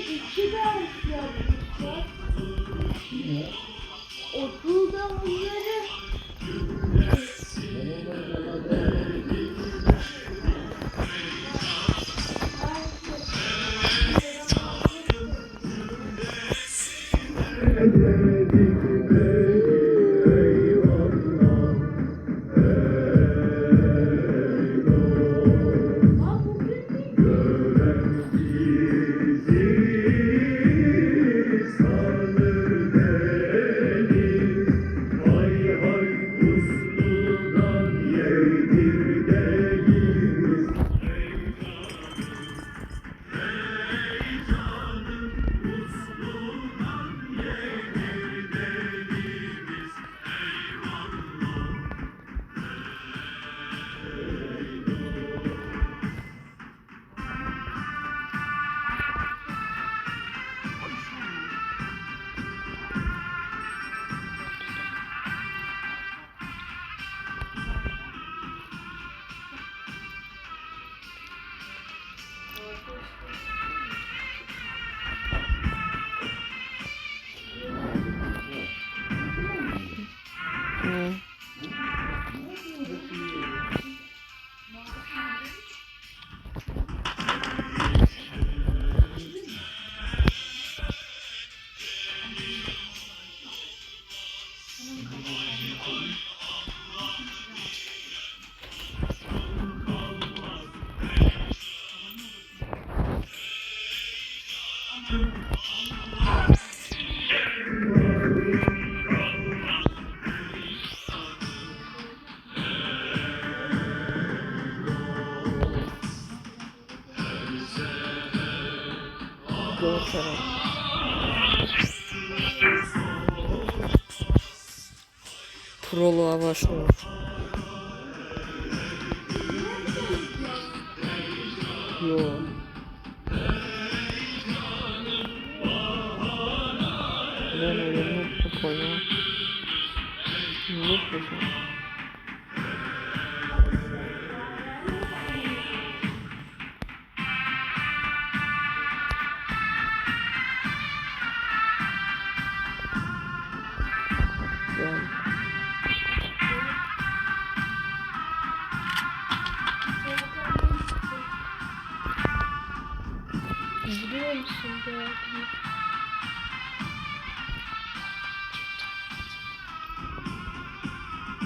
günde iki ders yapmışlar. блокера. Про лавашного. Да, Я, наверное, понял. Не ну, понял.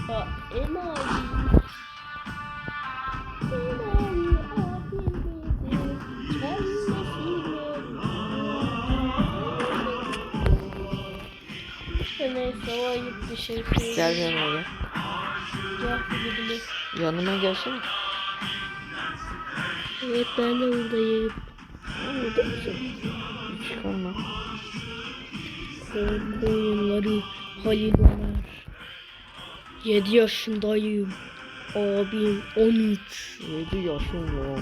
Aa, Ema abi. Neyse o ayıp bir şey değil. Gel gel. Gel gidelim. Yanıma gelsene. Evet ben de buradayım. Orada mısın? Çıkarma. Korku oyunları Halil Ömer. 7 yaşındayım. Abim 13. 7 yaşım var.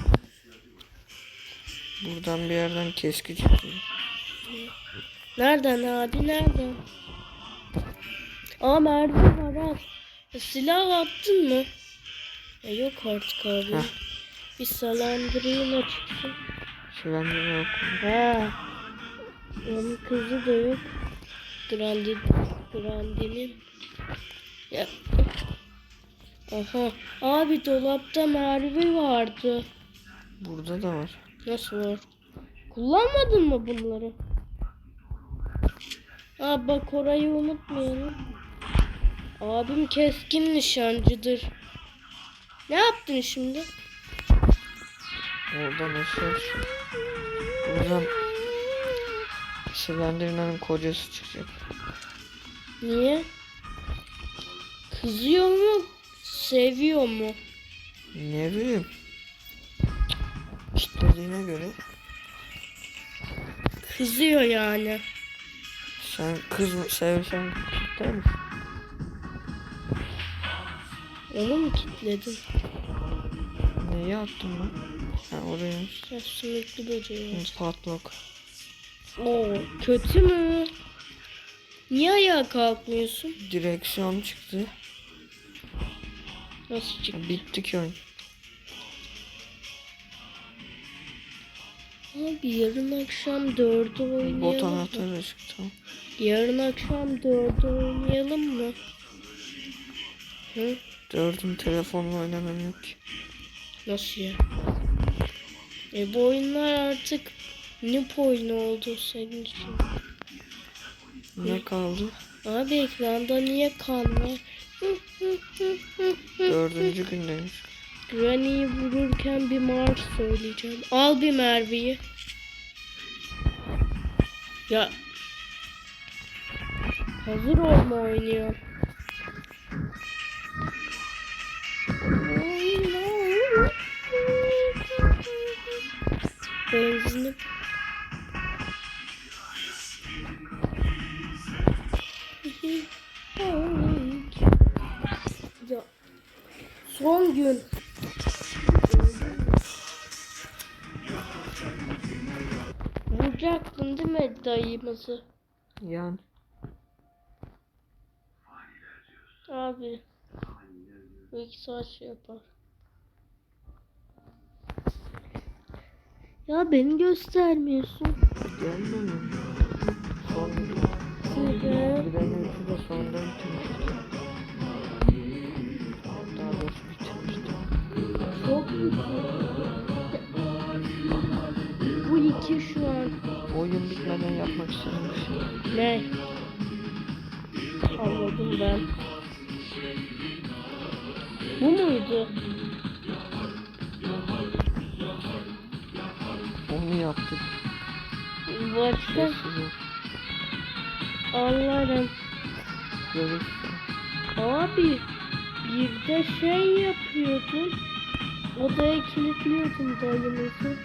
Buradan bir yerden keski çıktı. Nereden abi nereden? Aa mermi var al. E, Silah attın mı? E, yok artık abi. Heh. Bir salandırayım açıkçası. Sürenli yok. Ha. Onun kızı da yok. Grandi, Grandi'nin. Ya. Aha. Abi dolapta mermi vardı. Burada da var. Nasıl var? Kullanmadın mı bunları? Aa bak orayı unutmayalım. Abim keskin nişancıdır. Ne yaptın şimdi? Oradan aşağı çık. Buradan Slenderman'ın kocası çıkacak. Niye? Kızıyor mu? Seviyor mu? Ne bileyim. Kitlediğine göre Kızıyor yani. sen kız mı sevsen kitler misin? Onu mu kilitledin? Neyi attın lan? Ha oraya. Ya sümüklü böceği. var. Patlak. Oo kötü mü? Niye ayağa kalkmıyorsun? Direksiyon çıktı. Nasıl çıktı? Bitti ki oyun. Abi yarın akşam dörde Bot oynayalım mı? anahtarı çıktı. Yarın akşam dörde oynayalım mı? Hı? Dördün telefonla oynamam yok ki. Nasıl ya? E bu oyunlar artık nip oyunu oldu senin için. Ne kaldı? Abi ekranda niye kan var? Dördüncü gündeyiz. Granny'yi vururken bir marş söyleyeceğim. Al bir Merve'yi. Ya. Hazır olma oynuyor. Benzini Son gün. Vuracaktın değil mi dayımızı? Yani. Abi. Bu iki saat şey yapar. Ya beni göstermiyorsun. Gelme mi? Son gün. Size. Granültü de sonunda bitirmiştik. Bu iki şu an. Oyun bitmeden yapmak bir şey. Ne? Anladım ben. Bu muydu? Onu yaptık. Başka anlarım. Görürsün. Abi bir de şey yapıyordun. Odaya kilitliyordun dayımızı.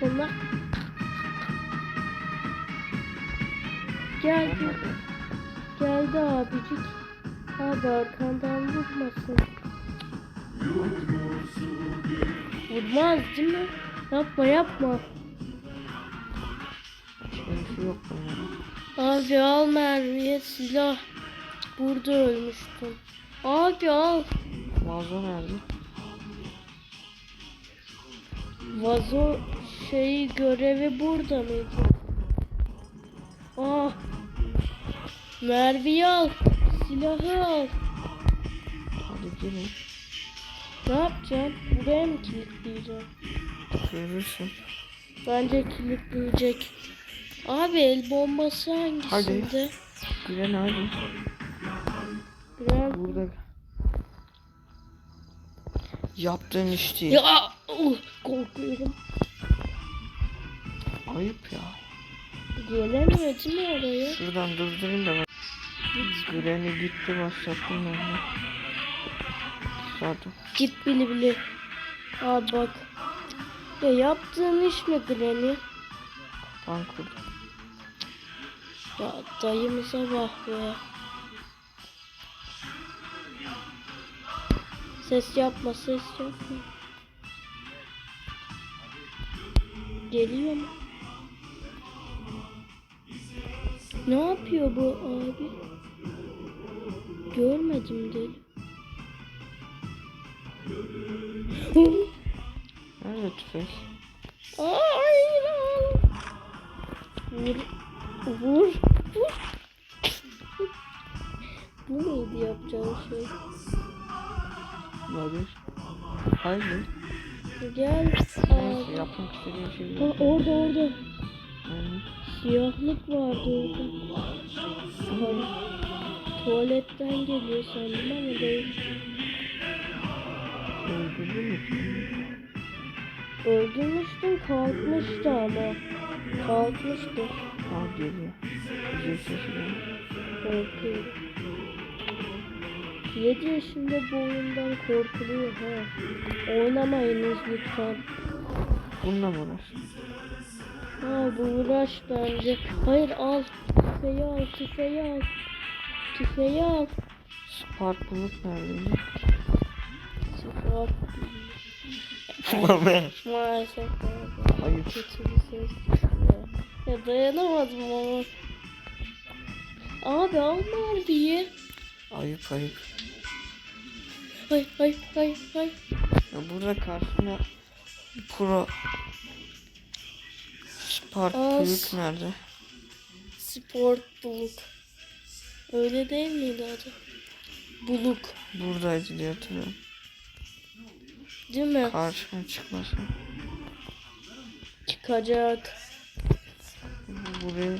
Sonra geldi. Geldi abicik. Abi arkandan vurmasın. Vurmaz değil mi? Yapma yapma. Şerisi yok bunların. Abi al Merve'ye silah. Burada ölmüştüm. Abi al. Vazo nerede? Vazo şeyi görevi burada mıydı? Ah. Merve'yi al. Silahı al. Hadi girin. Ne yapacağım? Buraya mı kilitleyeceğim? Görürsün. Bence kilitleyecek. Abi el bombası hangisinde? Giren hadi. Yaptığın iş değil. Ya uh, korkuyorum. Ayıp ya. Gelemiyor değil mi oraya? Şuradan durdurayım da ben. Granny gitti başlattım ben de. Zaten. Git bili bili. Abi bak. Ya yaptığın iş mi Granny? Ben kurdum. Ya dayımıza bak be. Ses yapma ses yapma. Geliyor mu? Ne yapıyor bu abi? Görmedim de. Nerede tüfek? Ay, Vur. Vur. Vur. Bu muydu yapacağın şey? Nedir? Haydi. Gel. Neyse yapmak istediğim şey Ha, yok. orada orada. Yani Siyahlık vardı orada. Hayır. Tuvaletten geliyor sandım ama değil. öldürdün mü? Öldürmüştüm kalkmıştı ama. Kalkmıştı. Ha geliyor. Güzel sesi. Korkuyorum. 7 yaşında bu oyundan korkuluyor ha. Oynamayınız lütfen. Bununla mı uğraştın? Ha bu uğraş bence. Hayır al. Tüfeği al, tüfeği al. Tüfeği al. Spark bulut neredeydi? Sıfır. Mame. Maalesef. Ayıp. Kötü bir ses çıkıyor. Ya dayanamadım ama. Abi al Merve'yi. Ayıp ayıp. Hay hay hay hay. Ya burada karşına Pro. Spark büyük nerede? Sport buluk. Öyle değil miydi adı? Buluk. Buradaydı diye hatırlıyorum. Değil mi? Karşıma çıkmasın. Çıkacak. Bu Buraya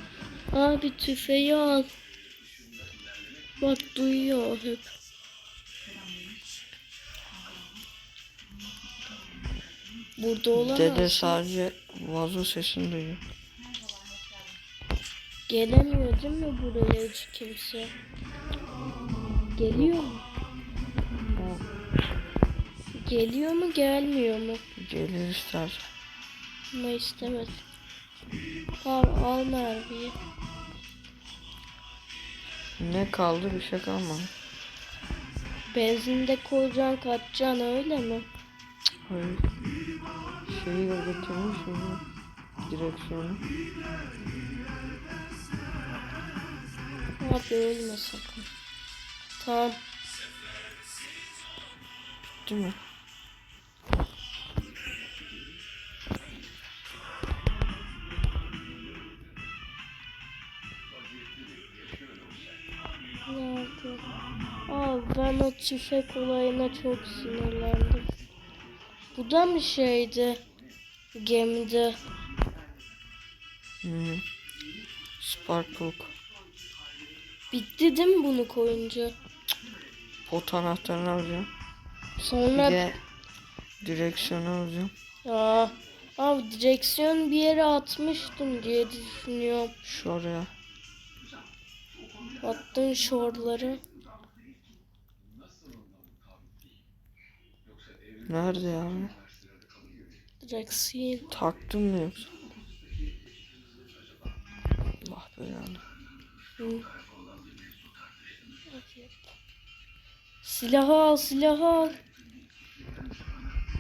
Abi tüfeği al. Bak duyuyor hep. Burada olamaz. dede sadece vazo sesini duyuyor. Gelemiyor değil mi buraya hiç kimse? Geliyor mu? O Geliyor mu gelmiyor mu? gelir istersen. Ama istemez. Al, al Merve'yi. Ne kaldı bir şey kalmadı. Benzinde koyacaksın kaçacaksın öyle mi? Hayır. Şeyi de getirmiş mi? Direksiyonu. Abi ölme sakın. Tamam. Değil mi? Nerede? Abi ben o tüfek olayına çok sinirlendim. Bu da mı şeydi? Gemide. -hı. Sparklock. Bitti değil mi bunu koyunca? Pot anahtarını alacağım. Bir Sonra de direksiyonu alacağım. ya abi direksiyon bir yere atmıştım diye düşünüyorum. Şu oraya. Attın şorları. Nerede ya? Direksiyon. Taktın mı yoksa? Allah belanı. Hı. Silahı al silahı al.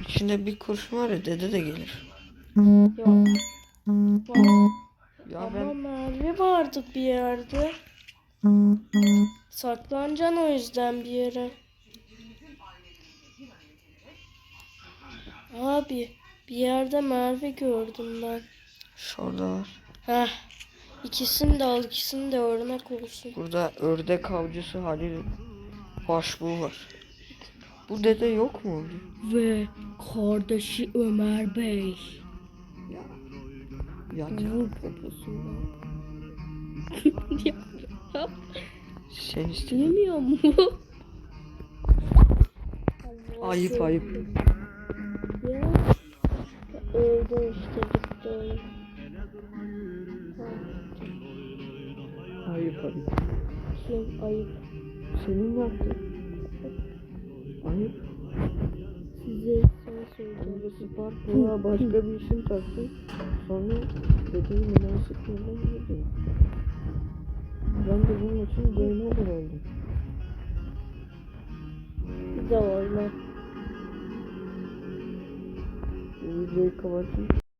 İçinde bir kurşun var ya dede de gelir. Yok. Ya Ama ben mavi vardı bir yerde. Saklanacaksın o yüzden bir yere. Abi bir yerde Merve gördüm ben. şurada var. Heh. İkisini de al, ikisini de örnek olsun. Burada ördek avcısı Halil Başbuğ var. Bu dede yok mu? Ve kardeşi Ömer Bey. Ya Vur ya, yap. sen istedin. Mu? Ayıp ayıp. Ya. Öldü işte gitti. Ayıp ayıp. Kim ayıp? Senin yaptın. Ayıp. Size son söyleyeceğim. Önce Sparkbuğ'a başka bir isim taktın. Sonra dedeyi münasip yerden girdin. Ben de bunun için game over oldum. Bir de videoyu kapatayım.